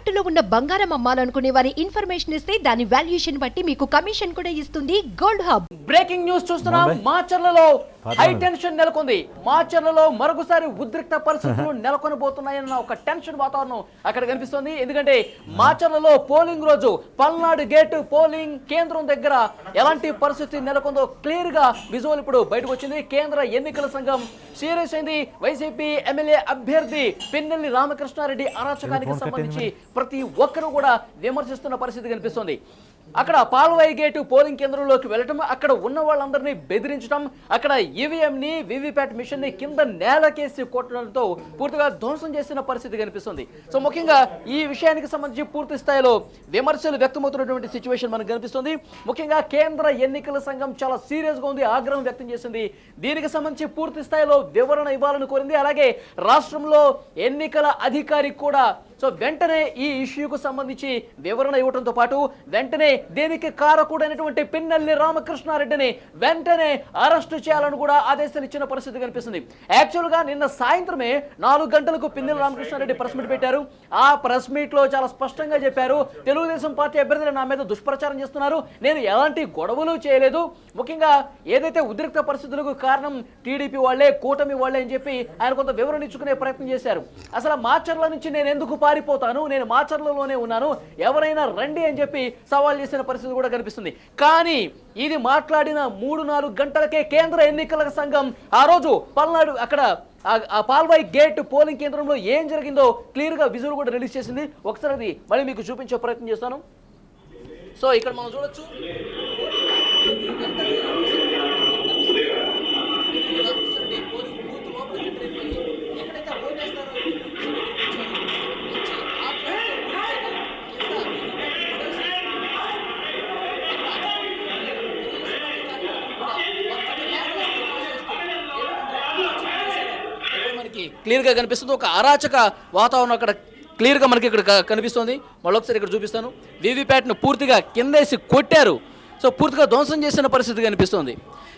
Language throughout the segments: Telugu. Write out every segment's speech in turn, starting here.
తాకట్టులో ఉన్న బంగారం అమ్మాలనుకునే వారి ఇన్ఫర్మేషన్ ఇస్తే దాని వాల్యుయేషన్ బట్టి మీకు కమిషన్ కూడా ఇస్తుంది గోల్డ్ హబ్ బ్రేకింగ్ న్యూస్ చూస్తున్నాం. మాచర్లలో హై. టెన్షన్ నెలకొంది. మాచర్లలో మరొకసారి ఉద్రిక్త పరిస్థితులు నెలకొనబోతున్నాయన్న ఒక టెన్షన్ వాతావరణం అక్కడ కనిపిస్తుంది. ఎందుకంటే మాచర్లలో పోలింగ్ రోజు పల్నాడు గేట్ పోలింగ్ కేంద్రం దగ్గర ఎలాంటి పరిస్థితి నెలకొందో క్లియర్గా విజువల్ ఇప్పుడు బయటకు వచ్చింది. కేంద్ర ఎన్నికల సంఘం సీరియస్ అయింది. వైసీపీ ఎమ్మెల్యే అభ్యర్థి పిన్నెల్లి రామకృష్ణారెడ్డి అరాచకానికి సంబంధించి ప్రతి ఒక్కరూ కూడా విమర్శిస్తున్న పరిస్థితి కనిపిస్తుంది. అక్కడ పాల్వాయి గేటు పోలింగ్ కేంద్రంలోకి వెళ్ళటం అక్కడ ఉన్న వాళ్ళందరినీ బెదిరించడం అక్కడ ఈవీఎంని వివిప్యాట్ మిషన్ని మిషన్ కింద నేలకేసి కొట్టడంతో పూర్తిగా ధ్వంసం చేసిన పరిస్థితి కనిపిస్తుంది. సో ముఖ్యంగా ఈ విషయానికి సంబంధించి పూర్తి స్థాయిలో విమర్శలు వ్యక్తమవుతున్నటువంటి సిచ్యువేషన్ మనకు కనిపిస్తుంది. ముఖ్యంగా కేంద్ర ఎన్నికల సంఘం చాలా సీరియస్గా ఉంది ఆగ్రహం వ్యక్తం చేసింది. దీనికి సంబంధించి పూర్తి స్థాయిలో వివరణ ఇవ్వాలని కోరింది. అలాగే రాష్ట్రంలో ఎన్నికల అధికారి కూడా సో వెంటనే ఈ ఇష్యూకు సంబంధించి వివరణ ఇవ్వడంతో పాటు వెంటనే దీనికి కారకుడైనటువంటి పిన్నెల్లి రామకృష్ణారెడ్డిని వెంటనే అరెస్టు చేయాలని కూడా ఆదేశాలు ఇచ్చిన పరిస్థితి కనిపిస్తుంది. యాక్చువల్గా నిన్న సాయంత్రమే నాలుగు గంటలకు పిన్నెల్లి రామకృష్ణారెడ్డి ప్రెస్ మీట్ పెట్టారు. ఆ ప్రెస్ మీట్లో చాలా స్పష్టంగా చెప్పారు. తెలుగుదేశం పార్టీ అభ్యర్థులు నా మీద దుష్ప్రచారం చేస్తున్నారు. నేను ఎలాంటి గొడవలు చేయలేదు. ముఖ్యంగా ఏదైతే ఉద్రిక్త పరిస్థితులకు కారణం టీడీపీ వాళ్ళే కూటమి వాళ్ళే అని చెప్పి ఆయన కొంత వివరణ ఇచ్చుకునే ప్రయత్నం చేశారు. అసలు మాచర్ల నుంచి నేను ఎందుకు పారిపోతాను నేను మాచర్లలోనే ఉన్నాను ఎవరైనా రండి అని చెప్పి సవాల్ చేసిన పరిస్థితి కూడా కనిపిస్తుంది. కానీ ఇది మాట్లాడిన మూడు నాలుగు గంటలకే కేంద్ర ఎన్నికల సంఘం ఆ రోజు పల్నాడు అక్కడ ఆ- పాల్వాయి గేట్ పోలింగ్ కేంద్రంలో ఏం జరిగిందో క్లియర్గా విజువల్ కూడా రిలీజ్ చేసింది. ఒకసారి అది మళ్ళీ మీకు చూపించే ప్రయత్నం చేస్తాను. సో ఇక్కడ మనం చూడొచ్చు. మనకి క్లియర్గా కనిపిస్తుంది. ఒక అరాచక వాతావరణం అక్కడ క్లియర్గా మనకి ఇక్కడ కనిపిస్తుంది. మళ్ళొకసారి ఇక్కడ చూపిస్తాను. వీవీప్యాట్ను పూర్తిగా కిందేసి కొట్టారు. సో పూర్తిగా ధ్వంసం చేసిన పరిస్థితి కనిపిస్తుంది.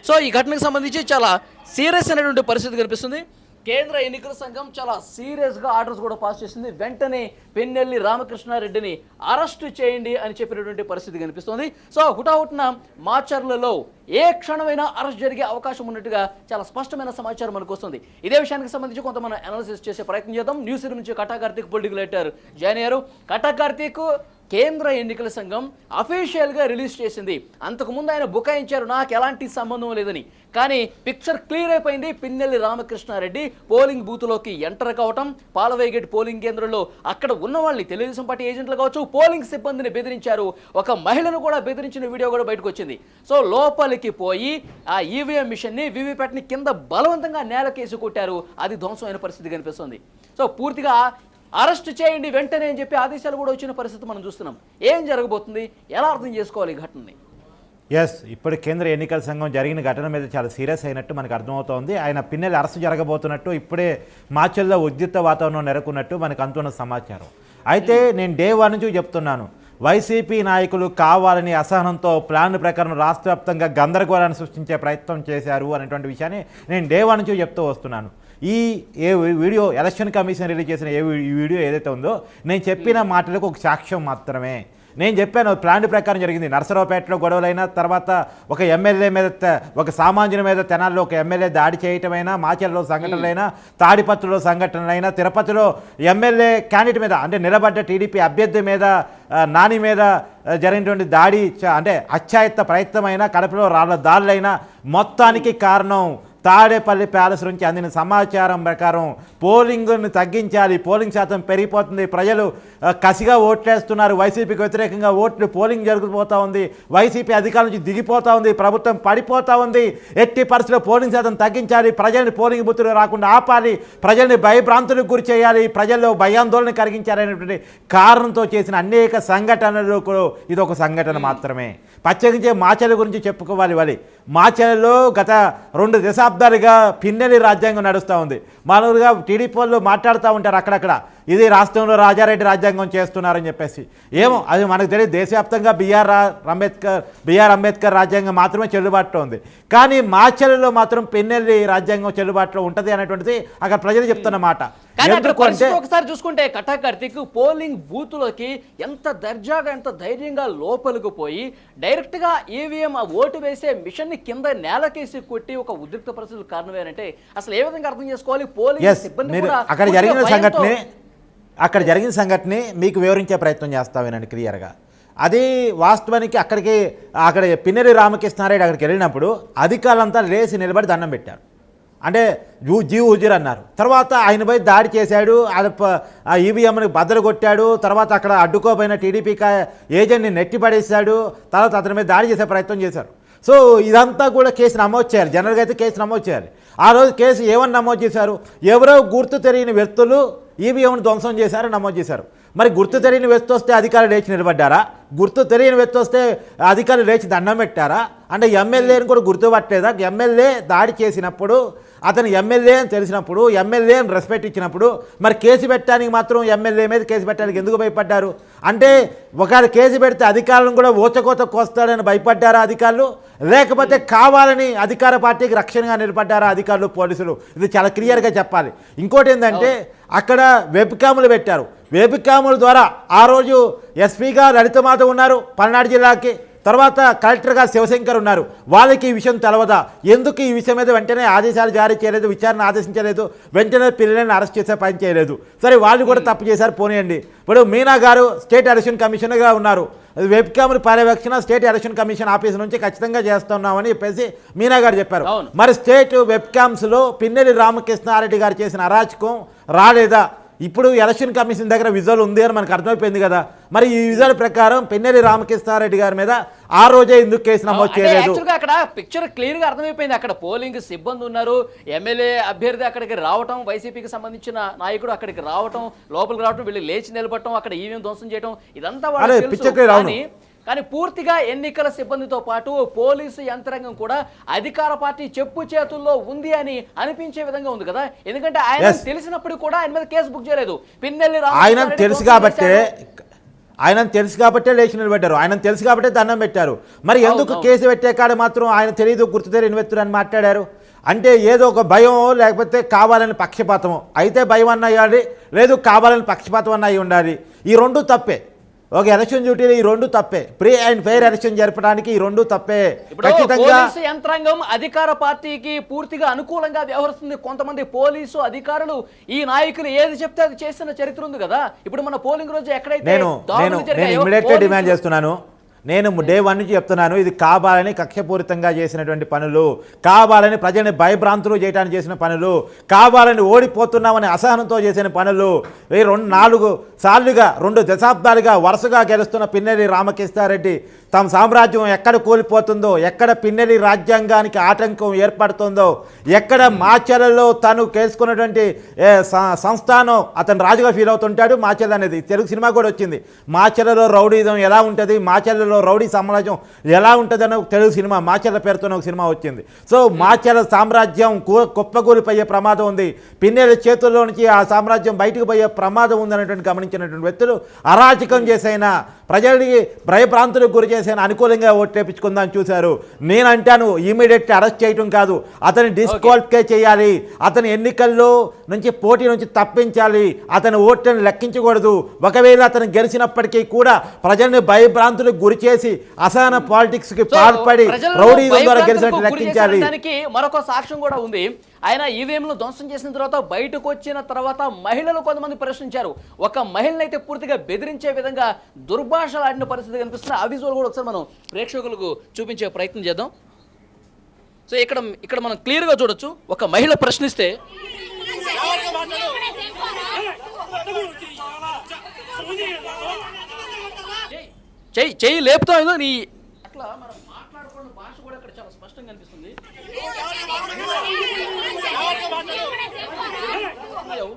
సో ఈ ఘటనకు సంబంధించి చాలా సీరియస్ అయినటువంటి పరిస్థితి కనిపిస్తుంది. కేంద్ర ఎన్నికల సంఘం చాలా సీరియస్గా ఆర్డర్స్ కూడా పాస్ చేసింది. వెంటనే పెన్నెల్లి రామకృష్ణారెడ్డిని అరెస్ట్ చేయండి అని చెప్పినటువంటి పరిస్థితి కనిపిస్తుంది. సో హుటాహుట్న మాచర్లలో ఏ క్షణమైనా అరెస్ట్ జరిగే అవకాశం ఉన్నట్టుగా చాలా స్పష్టమైన సమాచారం మనకు వస్తుంది ఇదే విషయానికి సంబంధించి కొంత మనం అనాలిసిస్ చేసే ప్రయత్నం చేద్దాం. న్యూస్ నుంచి Kata Karthik political editor join అయ్యారు. కటా కార్తీక్ కేంద్ర ఎన్నికల సంఘం అఫీషియల్గా రిలీజ్ చేసింది. అంతకుముందు ఆయన బుకాయించారు. నాకు ఎలాంటి సంబంధం లేదని. కానీ పిక్చర్ క్లియర్ అయిపోయింది. పిన్నెల్లి రామకృష్ణారెడ్డి పోలింగ్ బూత్లోకి ఎంటర్ కావటం పాలవేగేట్ పోలింగ్ కేంద్రంలో అక్కడ ఉన్న వాళ్ళని తెలుగుదేశం పార్టీ ఏజెంట్లు కావచ్చు పోలింగ్ సిబ్బందిని బెదిరించారు. ఒక మహిళను కూడా బెదిరించిన వీడియో కూడా బయటకు వచ్చింది. సో లోపలికి పోయి ఆ ఈవీఎం మిషన్ని వీవీప్యాట్ని కింద బలవంతంగా నేలకేసి కొట్టారు. అది ధ్వంసమైన పరిస్థితి కనిపిస్తుంది. సో పూర్తిగా అరెస్ట్ చేయండి వెంటనే అని చెప్పి ఆదేశాలు కూడా వచ్చిన పరిస్థితి మనం చూస్తున్నాం. ఏం జరగబోతుంది? ఎలా అర్థం చేసుకోవాలి ఈ ఘటనని? ఎస్ ఇప్పుడు కేంద్ర ఎన్నికల సంఘం జరిగిన ఘటన మీద చాలా సీరియస్ అయినట్టు మనకు అర్థమవుతోంది. ఆయన పిన్నెల అరెస్ట్ జరగబోతున్నట్టు ఇప్పుడే మార్చల్లో ఉద్రిక్త వాతావరణం నెలకొన్నట్టు మనకు అందుతున్న సమాచారం. అయితే నేను డే వన్ నుంచి చెప్తున్నాను. వైసీపీ నాయకులు కావాలని అసహనంతో ప్లాన్ ప్రకారం రాష్ట్ర వ్యాప్తంగా గందరగోళాన్ని సృష్టించే ప్రయత్నం చేశారు అనేటువంటి విషయాన్ని నేను డేవా నుంచి చెప్తూ వస్తున్నాను. ఈ ఏ వీడియో ఎలక్షన్ కమిషన్ రిలీజ్ చేసిన ఏ ఈ వీడియో ఏదైతే ఉందో నేను చెప్పిన మాటలకు ఒక సాక్ష్యం మాత్రమే. నేను చెప్పాను ప్లాన్ ప్రకారం జరిగింది. నర్సరావుపేటలో గొడవలైన తర్వాత ఒక ఎమ్మెల్యే మీద ఒక సామాన్యుల మీద తెనాల్లో ఒక ఎమ్మెల్యే దాడి చేయటమైనా మాచర్లో సంఘటనలైనా తాడిపత్రిలో సంఘటనలైనా తిరుపతిలో ఎమ్మెల్యే క్యాండిడేట్ మీద అంటే నిలబడ్డ టీడీపీ అభ్యర్థి మీద నాని మీద జరిగినటువంటి దాడి అంటే అత్యాయత్త ప్రయత్నమైనా కడపలో రాళ్ళ దాడులైనా మొత్తానికి కారణం తాడేపల్లి ప్యాలెస్ నుంచి అందిన సమాచారం ప్రకారం పోలింగ్ను తగ్గించాలి. పోలింగ్ శాతం పెరిగిపోతుంది. ప్రజలు కసిగా ఓట్లేస్తున్నారు. వైసీపీకి వ్యతిరేకంగా ఓట్లు పోలింగ్ జరిగిపోతూ ఉంది. వైసీపీ అధికారుల నుంచి దిగిపోతూ ఉంది. ప్రభుత్వం పడిపోతూ ఉంది. ఎట్టి పరిస్థితిలో పోలింగ్ శాతం తగ్గించాలి. ప్రజల్ని పోలింగ్ బుత్తులు రాకుండా ఆపాలి. ప్రజల్ని భయభ్రాంతులకు గురి చేయాలి. ప్రజల్లో భయాందోళన కలిగించాలనేటువంటి కారణంతో చేసిన అనేక సంఘటనలు కూడా ఇది ఒక సంఘటన మాత్రమే. ప్రత్యేకించే మాచల గురించి చెప్పుకోవాలి. వాళ్ళు మాచలలో గత రెండు దశాబ్దాలుగా పిన్నెలి రాజ్యాంగం నడుస్తూ ఉంది. మామూలుగా టీడీపీ వాళ్ళు మాట్లాడుతూ ఉంటారు అక్కడక్కడ. ఇది రాష్ట్రంలో రాజారెడ్డి రాజ్యాంగం చేస్తున్నారని చెప్పేసి. ఏమో అది మనకు తెలియదు. దేశవ్యాప్తంగా బిఆర్ అంబేద్కర్ బిఆర్ అంబేద్కర్ రాజ్యాంగం మాత్రమే చెల్లుబాటులో ఉంది. కానీ మాచర్లలో మాత్రం పెన్నెల్లి రాజ్యాంగం చెల్లుబాటులో ఉంటుంది అనేటువంటిది అక్కడ ప్రజలు చెప్తున్న మాట. కానీ అక్కడ ఎందుకు అంటే పరిస్థితి ఒకసారి చూసుకుంటే కట్టా కార్తీక్ పోలింగ్ బూతులకి ఎంత దర్జాగా ఎంత ధైర్యంగా లోపలికి పోయి డైరెక్ట్గా ఈవీఎం ఆ ఓటు వేసే మిషన్ని కింద నేలకేసి కొట్టి ఒక ఉద్రిక్త పరిస్థితులు కారణమేనంటే అసలు ఏ విధంగా అర్థం చేసుకోవాలి? పోలింగ్ సిబ్బంది అక్కడ జరిగిన సంఘటనే అక్కడ జరిగిన సంఘటనే మీకు వివరించే ప్రయత్నం చేస్తా వినండి క్లియర్గా. అది వాస్తవానికి అక్కడికి అక్కడ పిన్నెరి రామకృష్ణారెడ్డి అక్కడికి వెళ్ళినప్పుడు అధికారులంతా లేచి నిలబడి దండం పెట్టారు. అంటే జూ జీవ్ హుజూర్ అన్నారు. తర్వాత ఆయనపై దాడి చేశాడు ఆ ఈవీఎంని బద్దలు కొట్టాడు తర్వాత అక్కడ అడ్డుకోపోయిన టీడీపీ ఏజెంట్ని నెట్టి పడేశాడు తర్వాత అతని మీద దాడి చేసే ప్రయత్నం చేశారు. సో ఇదంతా కూడా కేసు నమోదు చేయాలి. జనరల్గా అయితే కేసు నమోదు చేయాలి. ఆ రోజు కేసు ఏమని నమోదు చేశారు? ఎవరో గుర్తు తెలియని వ్యక్తులు ఈవీఎంను ధ్వంసం చేశారు నమోదు చేశారు. మరి గుర్తు తెలియని వ్యక్తి వస్తే అధికారులు లేచి నిలబడ్డారా? గుర్తు తెలియని వ్యక్తి వస్తే అధికారులు లేచి దండం పెట్టారా? అంటే ఎమ్మెల్యేని కూడా గుర్తుపట్టలేదా ఎమ్మెల్యే దాడి చేసినప్పుడు అతను ఎమ్మెల్యే అని తెలిసినప్పుడు ఎమ్మెల్యే అని రెస్పెక్ట్ ఇచ్చినప్పుడు మరి కేసు పెట్టడానికి మాత్రం ఎమ్మెల్యే మీద కేసు పెట్టడానికి ఎందుకు భయపడ్డారు? అంటే ఒకవేళ కేసు పెడితే అధికారులను కూడా ఊచకోత కోస్తాడని భయపడ్డారా అధికారులు? లేకపోతే కావాలని అధికార పార్టీకి రక్షణగా నిలబడ్డారా అధికారులు పోలీసులు? ఇది చాలా క్లియర్గా చెప్పాలి. ఇంకోటి ఏంటంటే అక్కడ వెబ్ క్యాములు పెట్టారు. వెబ్ క్యాముల ద్వారా ఆ రోజు ఎస్పీగా లలితమాత ఉన్నారు పల్నాడు జిల్లాకి. తర్వాత కలెక్టర్గా శివశంకర్ ఉన్నారు. వాళ్ళకి ఈ విషయం తెలవదా? ఎందుకు ఈ విషయం మీద వెంటనే ఆదేశాలు జారీ చేయలేదు విచారణ ఆదేశించలేదు వెంటనే పిల్లలను అరెస్ట్ చేసే పని చేయలేదు. సరే వాళ్ళు కూడా తప్పు చేశారు పోనీయండి. ఇప్పుడు మీనా గారు స్టేట్ ఎలక్షన్ కమిషనర్గా ఉన్నారు. వెబ్ క్యామరా పర్యవేక్షణ స్టేట్ ఎలక్షన్ కమిషన్ ఆఫీస్ నుంచి ఖచ్చితంగా చేస్తున్నామని చెప్పేసి మీనా గారు చెప్పారు. మరి స్టేట్ వెబ్ క్యామ్స్లో పిన్నెల్లి రామకృష్ణారెడ్డి గారు చేసిన అరాచకం రాలేదా? ఇప్పుడు ఎలక్షన్ కమిషన్ దగ్గర విజువల్ ఉంది అని మనకు అర్థమైపోయింది కదా. మరి ఈ విజువల్ ప్రకారం పిన్నెల్లి రామకృష్ణారెడ్డి గారి మీద ఆ రోజే ఎందుకు కేసు నమోదు చేయలేదు? అక్కడ పిక్చర్ క్లియర్గా అర్థమైపోయింది. అక్కడ పోలింగ్ సిబ్బంది ఉన్నారు. ఎమ్మెల్యే అభ్యర్థి అక్కడికి రావటం వైసీపీకి సంబంధించిన నాయకుడు అక్కడికి రావటం లోపలికి రావటం వీళ్ళు లేచి నిలబడటం అక్కడ ఈవీఎం ధ్వంసం చేయడం ఇదంతా వాళ్ళకి కానీ పూర్తిగా ఎన్నికల సిబ్బందితో పాటు పోలీసు యంత్రాంగం కూడా అధికార పార్టీ చెప్పు చేతుల్లో ఉంది అని అనిపించే విధంగా ఉంది కదా? ఎందుకంటే ఆయన. తెలిసినప్పుడు కూడా ఆయన మీద కేసు బుక్ చేయలేదు. పిన్నెల్లి ఆయన తెలుసు కాబట్టే. ఆయన తెలుసు కాబట్టే లేచి నిలబెట్టారు ఆయన తెలుసు కాబట్టే దండం పెట్టారు. మరి ఎందుకు. కేసు పెట్టే కాడ మాత్రం ఆయన తెలియదు గుర్తు తెలియని వ్యక్తులు అని మాట్లాడారు? అంటే ఏదో ఒక భయం లేకపోతే కావాలని పక్షపాతము. అయితే భయం అన్న లేదు కావాలని పక్షపాతం అన్న ఉండాలి. ఈ రెండు తప్పే. ఒక ఎలక్షన్ డ్యూటీలో ఈ రెండు తప్పే. ప్రీ అండ్ ఫెయిర్ ఎలక్షన్ జరపడానికి ఈ రెండు తప్పే. ఖచ్చితంగా యంత్రాంగం అధికార పార్టీకి పూర్తిగా అనుకూలంగా వ్యవహరిస్తుంది. కొంతమంది పోలీసు అధికారులు ఈ నాయకులు ఏది చెప్తే అది చేసిన చరిత్ర ఉంది కదా. ఇప్పుడు మన పోలింగ్ రోజు ఎక్కడైతే నేను డిమాండ్ చేస్తున్నాను. నేను డే వన్ నుంచి చెప్తున్నాను ఇది కావాలని కక్షపూరితంగా చేసినటువంటి పనులు కావాలని ప్రజల్ని భయభ్రాంతులు చేయడానికి చేసిన పనులు కావాలని ఓడిపోతున్నామని అసహనంతో చేసిన పనులు ఈ రెండు నాలుగు సార్లుగా రెండు దశాబ్దాలుగా వరుసగా గెలుస్తున్న పిన్నెల్లి రామకృష్ణారెడ్డి తమ సామ్రాజ్యం ఎక్కడ కూలిపోతుందో ఎక్కడ పిన్నెలి రాజ్యాంగానికి ఆటంకం ఏర్పడుతుందో ఎక్కడ మాచర్లలో తను కేసుకున్నటువంటి సంస్థానం అతను రాజుగా ఫీల్ అవుతుంటాడు మాచర్ల అనేది. తెలుగు సినిమా కూడా వచ్చింది. మాచర్లలో రౌడీజం ఎలా ఉంటుంది? మాచర్లలో రౌడీ సామ్రాజ్యం ఎలా ఉంటుంది అని తెలుగు సినిమా మాచర్ల పేరుతో ఒక సినిమా వచ్చింది. సో మాచర్ల సామ్రాజ్యం కుప్పగూలిపోయే ప్రమాదం ఉంది. పిన్నెల చేతుల్లో నుంచి ఆ సామ్రాజ్యం బయటకు పోయే ప్రమాదం ఉందనేటువంటి గమనించినటువంటి వ్యక్తులు అరాచకం చేసైనా ప్రజలకి భయభ్రాంతులకు గురి చేసిన అనుకూలంగా ఓట్లేపించుకుందాం చూశారు. నేను అంటాను ఇమీడియట్ అరెస్ట్ చేయటం కాదు. అతని డిస్క్వాలిఫై చేయాలి. అతని ఎన్నికల్లో నుంచి పోటీ నుంచి తప్పించాలి. అతని ఓట్లను లెక్కించకూడదు. ఒకవేళ అతను గెలిచినప్పటికీ కూడా ప్రజల్ని భయభ్రాంతులకు గురి చేసి అసహన పాలిటిక్స్కి సో, పాల్పడి రౌడీజం ద్వారా గెలిచినట్టు లెక్కించాలి. మరొక సాక్ష్యం కూడా ఉంది. ఆయన ఈవీఎంలు ధ్వంసం చేసిన తర్వాత బయటకు వచ్చిన తర్వాత మహిళలు కొంతమంది ప్రశ్నించారు. ఒక మహిళను అయితే పూర్తిగా బెదిరించే విధంగా దుర్భాషలాడిన పరిస్థితి కనిపిస్తుంది. ఆ విజువల్ కూడా ఒకసారి మనం ప్రేక్షకులకు చూపించే ప్రయత్నం చేద్దాం. సో ఇక్కడ ఇక్కడ మనం క్లియర్గా చూడొచ్చు. ఒక మహిళ ప్రశ్నిస్తే చెయ్యి చెయ్యి లేపుతాం ఏదో నీ అట్లా మనం మాట్లాడుకున్న భాష కూడా ఇక్కడ చాలా స్పష్టంగా కనిపిస్తుంది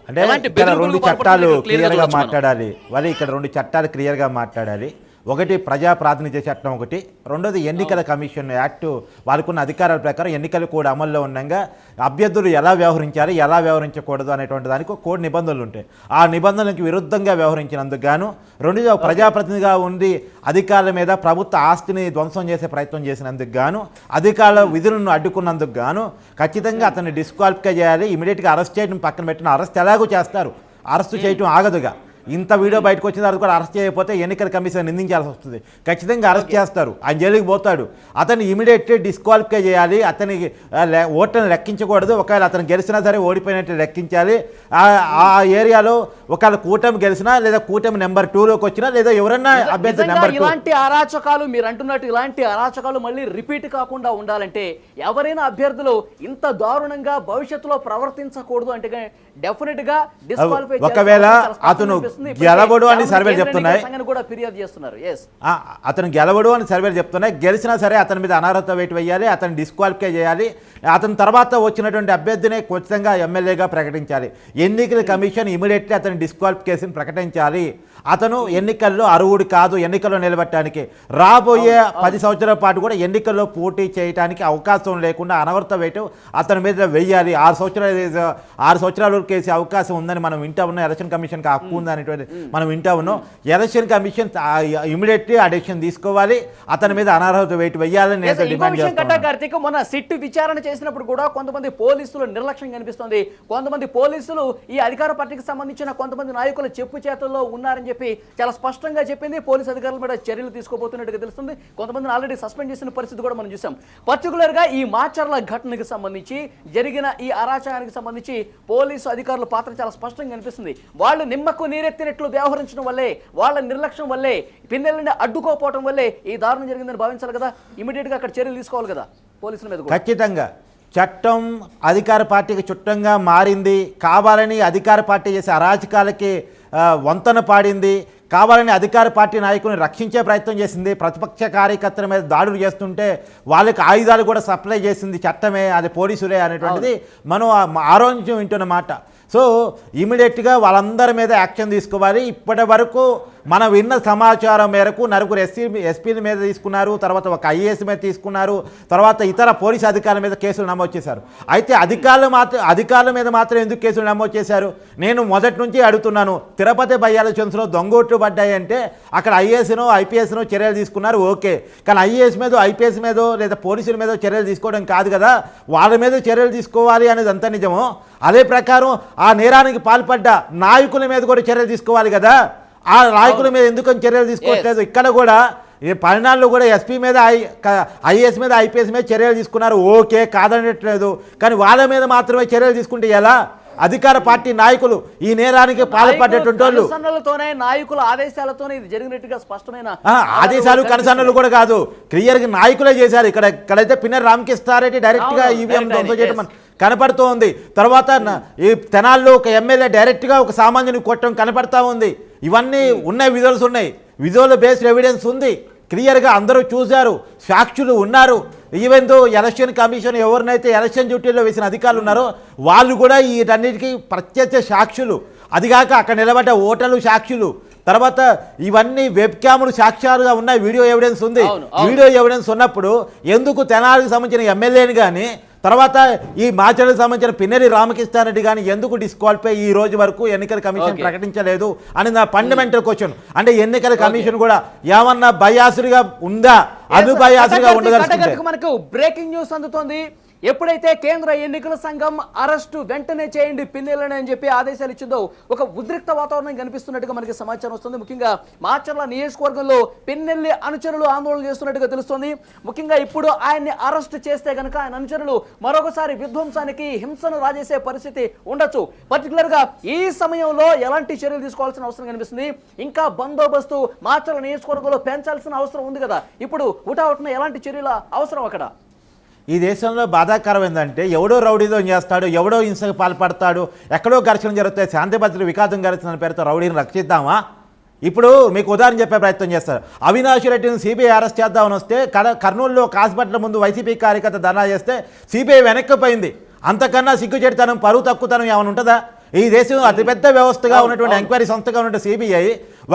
అంటే ఇక్కడ రెండు చట్టాలు గా క్లియర్గా. మాట్లాడాలి. వాళ్ళు ఇక్కడ రెండు చట్టాలు క్లియర్గా మాట్లాడాలి. ఒకటి ప్రజా ప్రాతినిధ్య చట్టం ఒకటి. రెండోది ఎన్నికల కమిషన్ యాక్ట్. వాళ్ళకున్న అధికారాల ప్రకారం ఎన్నికలు కూడా అమల్లో ఉండగా అభ్యర్థులు ఎలా వ్యవహరించాలి ఎలా వ్యవహరించకూడదు అనేటువంటి దానికి కోడ్ నిబంధనలు ఉంటాయి. ఆ నిబంధనలకు విరుద్ధంగా వ్యవహరించినందుకు గాను రెండోది ప్రజాప్రతినిధిగా ఉండి అధికారుల మీద ప్రభుత్వ ఆస్తిని ధ్వంసం చేసే ప్రయత్నం చేసినందుకు గాను అధికారుల విధులను అడ్డుకున్నందుకు గాను ఖచ్చితంగా అతన్ని డిస్క్వాలిఫై చేయాలి ఇమీడియట్గా అరెస్ట్ చేయడం పక్కన పెట్టిన అరెస్ట్ ఎలాగో చేస్తారు. అరెస్ట్ చేయటం ఆగదుగా. ఇంత వీడియో బయటకు వచ్చిన తర్వాత కూడా అరెస్ట్ చేయకపోతే ఎన్నికల కమిషన్ నిందించాల్సి వస్తుంది. ఖచ్చితంగా అరెస్ట్ చేస్తారు. ఆయన జైలుకి పోతాడు. అతన్ని ఇమీడియట్ డిస్క్వాలిఫై చేయాలి. లే- ఓట్లను లెక్కించకూడదు. ఒకవేళ అతను గెలిచినా సరే ఓడిపోయినట్టు లెక్కించాలి. ఆ- ఏరియాలో ఒకవేళ కూటమి గెలిచినా లేదా కూటమి నెంబర్ టూలోకి వచ్చినా లేదా ఎవరన్నా అభ్యర్థి నెంబర్ ఇలాంటి అరాచకాలు మీరు అంటున్నట్టు ఇలాంటి అరాచకాలు మళ్ళీ రిపీట్ కాకుండా ఉండాలంటే ఎవరైనా అభ్యర్థులు ఇంత దారుణంగా భవిష్యత్తులో ప్రవర్తించకూడదు అంటే డెఫినెట్గా ఒకవేళ అతను గెలవడు అని సర్వేలు చెప్తున్నాయి. కూడా ఫిర్యాదు చేస్తున్నారు. అతను గెలవడు అని సర్వేలు చెప్తున్నాయి. గెలిచినా సరే అతని మీద అనర్హత వేటు వేయాలి అతను డిస్క్వాలిఫై చేయాలి. అతని తర్వాత వచ్చినటువంటి అభ్యర్థిని ఖచ్చితంగా ఎమ్మెల్యేగా ప్రకటించాలి. ఎన్నికల కమిషన్ ఇమీడియట్లీ అతని డిస్క్వాలిఫికేషన్ ప్రకటించాలి. అతను ఎన్నికల్లో అర్హుడు కాదు ఎన్నికల్లో నిలబెట్టడానికి రాబోయే పది సంవత్సరాల పాటు కూడా ఎన్నికల్లో పోటీ చేయడానికి అవకాశం లేకుండా అనవర్త వేటు అతని మీద వెయ్యాలి ఆరు సంవత్సరాలు ఆరు సంవత్సరాల వరకు వేసే అవకాశం ఉందని మనం వింటా ఉన్నాం. ఎలక్షన్ కమిషన్కి హక్కు ఉంది అనేటువంటి మనం వింటా ఉన్నాం. ఎలక్షన్ కమిషన్ ఇమీడియట్లీ ఆ డెసిషన్ తీసుకోవాలి. అతని మీద అనర్హత వేటు వెయ్యాలని నేను డిమాండ్ కార్తీక్ మొన్న సిట్ విచారణ చేసినప్పుడు కూడా కొంతమంది పోలీసులు నిర్లక్ష్యం కనిపిస్తుంది. కొంతమంది పోలీసులు ఈ అధికార పార్టీకి సంబంధించిన కొంతమంది నాయకుల చెప్పు చేతుల్లో ఉన్నారని చెప్పి చెప్పి చాలా స్పష్టంగా చెప్పింది. పోలీస్ అధికారుల మీద చర్యలు తీసుకోబోతున్నట్టుగా తెలుస్తుంది. కొంతమందిని ఆల్రెడీ సస్పెండ్ చేసిన పరిస్థితి కూడా మనం చూసాం పర్టికులర్గా ఈ మాచర్ల ఘటనకి సంబంధించి జరిగిన ఈ అరాచకానికి సంబంధించి పోలీసు అధికారుల పాత్ర చాలా స్పష్టంగా కనిపిస్తుంది. వాళ్ళు నిమ్మకు నీరెత్తినట్లు వ్యవహరించడం వల్లే వాళ్ళ నిర్లక్ష్యం వల్లే పిన్నెల్ని అడ్డుకోపోవడం వల్లే ఈ దారుణం జరిగిందని భావించాలి కదా. ఇమీడియట్గా అక్కడ చర్యలు తీసుకోవాలి కదా పోలీసుల మీద ఖచ్చితంగా. చట్టం అధికార పార్టీకి చుట్టంగా మారింది. కావాలని అధికార పార్టీ చేసే అరాచకాలకి వంతన పాడింది. కావాలని అధికార పార్టీ నాయకుని రక్షించే ప్రయత్నం చేసింది. ప్రతిపక్ష కార్యకర్తల మీద దాడులు చేస్తుంటే వాళ్ళకి ఆయుధాలు కూడా సప్లై చేసింది చట్టమే అది పోలీసులే అనేటువంటిది మనం ఆ- ఆ రోజు వింటున్న మాట. సో ఇమీడియట్గా వాళ్ళందరి మీద యాక్షన్ తీసుకోవాలి. ఇప్పటి వరకు మనం విన్న సమాచారం మేరకు నలుగురు ఎస్సీ ఎస్పీల మీద తీసుకున్నారు తర్వాత ఒక ఐఏఎస్ మీద తీసుకున్నారు తర్వాత ఇతర పోలీస్ అధికారుల మీద కేసులు నమోదు చేశారు. అయితే అధికారులు మాత్రం అధికారుల మీద మాత్రం ఎందుకు కేసులు నమోదు చేశారు? నేను మొదటి నుంచి అడుగుతున్నాను. తిరుపతి బయ్యాల చెన్స్లో దొంగోట్లు పడ్డాయంటే అక్కడ ఐఏఎస్ను ఐపీఎస్ను చర్యలు తీసుకున్నారు ఓకే. కానీ ఐఏఎస్ మీద ఐపీఎస్ మీద లేదా పోలీసుల మీద చర్యలు తీసుకోవడం కాదు కదా. వాళ్ళ మీద చర్యలు తీసుకోవాలి అనేది అంత నిజమో? అదే ప్రకారం ఆ నేరానికి పాల్పడ్డ నాయకుల మీద కూడా చర్యలు తీసుకోవాలి కదా. ఆ నాయకుల మీద ఎందుకని చర్యలు తీసుకోవట్లేదు? ఇక్కడ కూడా ఈ పరిణామాలు కూడా ఎస్పీ మీద ఐ ఐఏఎస్ మీద ఐపీఎస్ మీద చర్యలు తీసుకున్నారు. ఓకే కాదనట్లేదు. కానీ వాళ్ళ మీద మాత్రమే చర్యలు తీసుకుంటే ఎలా? అధికార పార్టీ నాయకులు ఈ నేరానికి పాల్పడ్డటువంటి వాళ్ళు. నాయకుల ఆదేశాలతోనే ఇది జరిగినట్టుగా స్పష్టమైన ఆ, ఆదేశాలు కనసన్నలు కూడా కాదు. క్లియర్గా నాయకులే చేశారు. ఇక్కడ ఇక్కడైతే పిన్నర్ రామకృష్ణారెడ్డి డైరెక్ట్గా అవును, ఈవీఎం ధ్వంసం చేయడం కనపడుతూ తర్వాత న- ఈ తెనాల్లో ఒక ఎమ్మెల్యే డైరెక్ట్గా ఒక సామాన్యుని కొట్టడం కనపడతా ఉంది. ఇవన్నీ ఉన్నాయి విజువల్స్ ఉన్నాయి. విజువల్ బేస్డ్ ఎవిడెన్స్ ఉంది. క్లియర్గా అందరూ చూశారు. సాక్షులు ఉన్నారు. ఈవెన్ దో ఎలక్షన్ కమిషన్ ఎవరినైతే ఎలక్షన్ డ్యూటీలో వేసిన అధికారులు ఉన్నారో వాళ్ళు కూడా వీటన్నిటికీ ప్రత్యక్ష సాక్షులు. అదిగాక అక్కడ నిలబడ్డ ఓటర్లు సాక్షులు. తర్వాత ఇవన్నీ వెబ్ క్యాములు సాక్ష్యాలుగా ఉన్నాయి వీడియో ఎవిడెన్స్ ఉంది. వీడియో ఎవిడెన్స్ ఉన్నప్పుడు ఎందుకు తెనాలికి సంబంధించిన ఎమ్మెల్యేని కానీ తర్వాత ఈ మాచర్లకు సంబంధించిన పిన్నెరి రామకృష్ణారెడ్డి కానీ ఎందుకు డిస్క్వాలిఫై ఈ రోజు వరకు ఎన్నికల కమిషన్. ప్రకటించలేదు అని నా ఫండమెంటల్ క్వశ్చన్ అంటే ఎన్నికల కమిషన్ కూడా ఏమన్నా బయాసులుగా ఉందా? ఉండదలుచుకుంటే. కటకటకు మనకు బ్రేకింగ్ న్యూస్ అందుతోంది. ఎప్పుడైతే కేంద్ర ఎన్నికల సంఘం అరెస్టు వెంటనే చేయండి పిన్నెలని అని చెప్పి ఆదేశాలు ఇచ్చిందో ఒక ఉద్రిక్త వాతావరణం కనిపిస్తున్నట్టుగా మనకి సమాచారం వస్తుంది. ముఖ్యంగా మాచర్ల నియోజకవర్గంలో పిన్నెల్లి అనుచరులు ఆందోళన చేస్తున్నట్టుగా తెలుస్తుంది. ముఖ్యంగా ఇప్పుడు ఆయన్ని అరెస్ట్ చేస్తే కనుక ఆయన అనుచరులు మరొకసారి విధ్వంసానికి హింసను రాజేసే పరిస్థితి ఉండొచ్చు. పర్టికులర్గా ఈ సమయంలో ఎలాంటి చర్యలు తీసుకోవాల్సిన అవసరం కనిపిస్తుంది. ఇంకా బందోబస్తు మాచర్ల నియోజకవర్గంలో పెంచాల్సిన అవసరం ఉంది కదా. ఇప్పుడు ఉటావుట్న ఎలాంటి చర్యల అవసరం అక్కడ? ఈ దేశంలో బాధాకరం ఏంటంటే ఎవడో రౌడీతో చేస్తాడు ఎవడో హింసకు పాల్పడతాడు ఎక్కడో ఘర్షణ జరుగుతాయి శాంతి భద్రత వికాసం జరుగుతున్న పేరుతో రౌడీని రక్షిద్దామా? ఇప్పుడు మీకు ఉదాహరణ చెప్పే ప్రయత్నం చేస్తారు. అవినాష్ రెడ్డిని సిబిఐ అరెస్ట్ చేద్దామని వస్తే కడ కర్నూలులో ఒక హాస్పిటల్ ముందు వైసీపీ కార్యకర్త ధర్నా చేస్తే సిబిఐ వెనక్కిపోయింది. అంతకన్నా సిగ్గుచేటుతనం పరువు తక్కువతనం ఏమైనా ఉంటుందా? ఈ దేశం అతిపెద్ద వ్యవస్థగా ఉన్నటువంటి ఎంక్వైరీ సంస్థగా ఉన్న సిబిఐ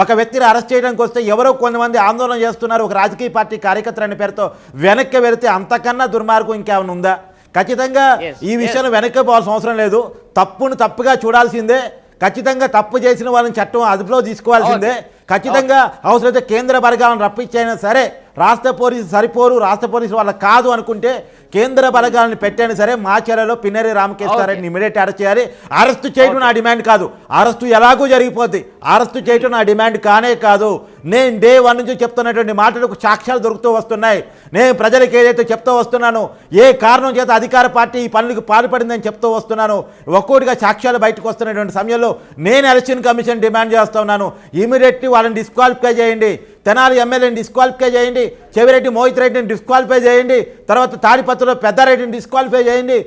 ఒక వ్యక్తిని అరెస్ట్ చేయడానికి వస్తే ఎవరో కొంతమంది ఆందోళన చేస్తున్నారు ఒక రాజకీయ పార్టీ కార్యకర్త అనే పేరుతో వెనక్కి వెళితే అంతకన్నా దుర్మార్గం ఇంకేమైనా ఉందా? ఖచ్చితంగా ఈ విషయంలో వెనక్కి పోవాల్సిన అవసరం లేదు. తప్పును తప్పుగా చూడాల్సిందే. ఖచ్చితంగా తప్పు చేసిన వాళ్ళని చట్టం అదుపులో తీసుకోవాల్సిందే. ఖచ్చితంగా అవసరమైతే కేంద్ర బలగాలను రప్పించైనా సరే రాష్ట్ర పోలీసు సరిపోరు రాష్ట్ర పోలీసు వాళ్ళ కాదు అనుకుంటే కేంద్ర బలగాలను పెట్టైనా సరే మాచర్యలో పిన్నెరి రామకృష్ణారెడ్డిని ఇమీడియట్ అరెస్ట్ చేయాలి. అరెస్ట్ చేయడం నా డిమాండ్ కాదు. అరెస్టు ఎలాగూ జరిగిపోద్ది. అరెస్టు చేయడం నా డిమాండ్ కానే కాదు. నేను డే వన్ నుంచి చెప్తున్నటువంటి మాటలకు సాక్ష్యాలు దొరుకుతూ వస్తున్నాయి. నేను ప్రజలకు ఏదైతే చెప్తూ వస్తున్నానో ఏ కారణం చేత అధికార పార్టీ ఈ పనులకు పాల్పడిందని చెప్తూ వస్తున్నాను ఒక్కోటిగా సాక్ష్యాలు బయటకు వస్తున్నటువంటి సమయంలో నేను ఎలక్షన్ కమిషన్ డిమాండ్ చేస్తా ఉన్నాను. ఇమీడియట్లీ వాళ్ళని డిస్క్వాలిఫై చేయండి. తెనాలి ఎమ్మెల్యేని డిస్క్వాలిఫై చేయండి. చెవిరెడ్డి మోహిత్ రెడ్డిని డిస్క్వాలిఫై చేయండి. తర్వాత తాడిపత్రిలో పెద్దారెడ్డిని డిస్క్వాలిఫై చేయండి.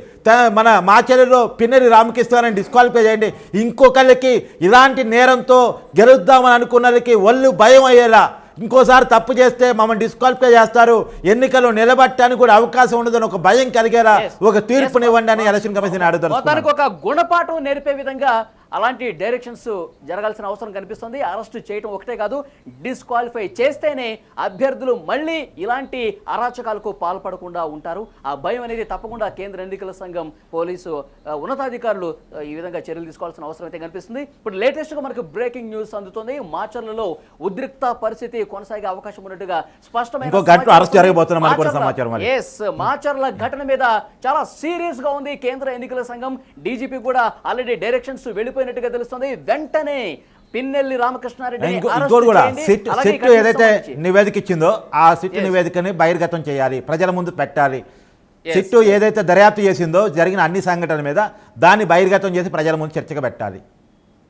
మన మాచర్యలో పిన్నెరి రామకృష్ణారాన్ని డిస్క్వాలిఫై చేయండి. ఇంకొకళ్ళకి ఇలాంటి నేరంతో గెలుద్దామని అనుకున్నలకి ఒళ్ళు భయం అయ్యేలా. ఇంకోసారి తప్పు చేస్తే మమ్మల్ని డిస్క్వాలిఫై చేస్తారు. ఎన్నికల్లో నిలబట్టడానికి కూడా అవకాశం ఉండదని ఒక భయం కలిగేలా. ఒక తీర్పునివ్వండి అని ఎలక్షన్ కమిషన్ అడుగుతారు ఒక గుణపాఠం నేర్పే విధంగా అలాంటి డైరెక్షన్స్ జరగాల్సిన అవసరం కనిపిస్తుంది. అరెస్ట్ చేయటం ఒకటే కాదు డిస్క్వాలిఫై చేస్తేనే అభ్యర్థులు మళ్ళీ ఇలాంటి అరాచకాలకు పాల్పడకుండా ఉంటారు. ఆ భయం అనేది తప్పకుండా కేంద్ర ఎన్నికల సంఘం పోలీసు ఉన్నతాధికారులు ఈ విధంగా చర్యలు తీసుకోవాల్సిన అవసరం అయితే కనిపిస్తుంది. ఇప్పుడు లేటెస్ట్గా మనకు బ్రేకింగ్ న్యూస్ అందుతుంది. మాచర్లలో ఉద్రిక్త పరిస్థితి కొనసాగే అవకాశం ఉన్నట్టుగా స్పష్టమైన. ఎస్ మాచర్ల ఘటన మీద చాలా సీరియస్గా ఉంది కేంద్ర ఎన్నికల సంఘం. డీజీపీ కూడా ఆల్రెడీ డైరెక్షన్స్ వెళ్ళిపోయినట్టుగా తెలుస్తుంది. వెంటనే పిన్నెల్లి రామకృష్ణారెడ్డి ఇంకోటి కూడా సిట్ సిట్ ఏదైతే నివేదిక ఇచ్చిందో ఆ సిట్. నివేదికని బహిర్గతం చేయాలి. ప్రజల ముందు పెట్టాలి. సిట్టు ఏదైతే దర్యాప్తు చేసిందో జరిగిన అన్ని సంఘటనల మీద దాన్ని బహిర్గతం చేసి ప్రజల ముందు చర్చగా పెట్టాలి.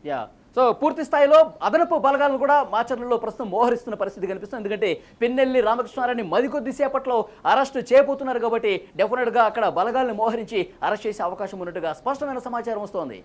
యా సో పూర్తి స్థాయిలో అదనపు బలగాలను కూడా మాచర్లలో ప్రస్తుతం మోహరిస్తున్న పరిస్థితి కనిపిస్తుంది. ఎందుకంటే పిన్నెల్లి రామకృష్ణారాన్ని మరికొద్ది సేపట్లో అరెస్ట్ చేయబోతున్నారు కాబట్టి డెఫినెట్గా అక్కడ బలగాలను మోహరించి అరెస్ట్ చేసే అవకాశం ఉన్నట్టుగా స్పష్టమైన సమాచారం వస్తోంది.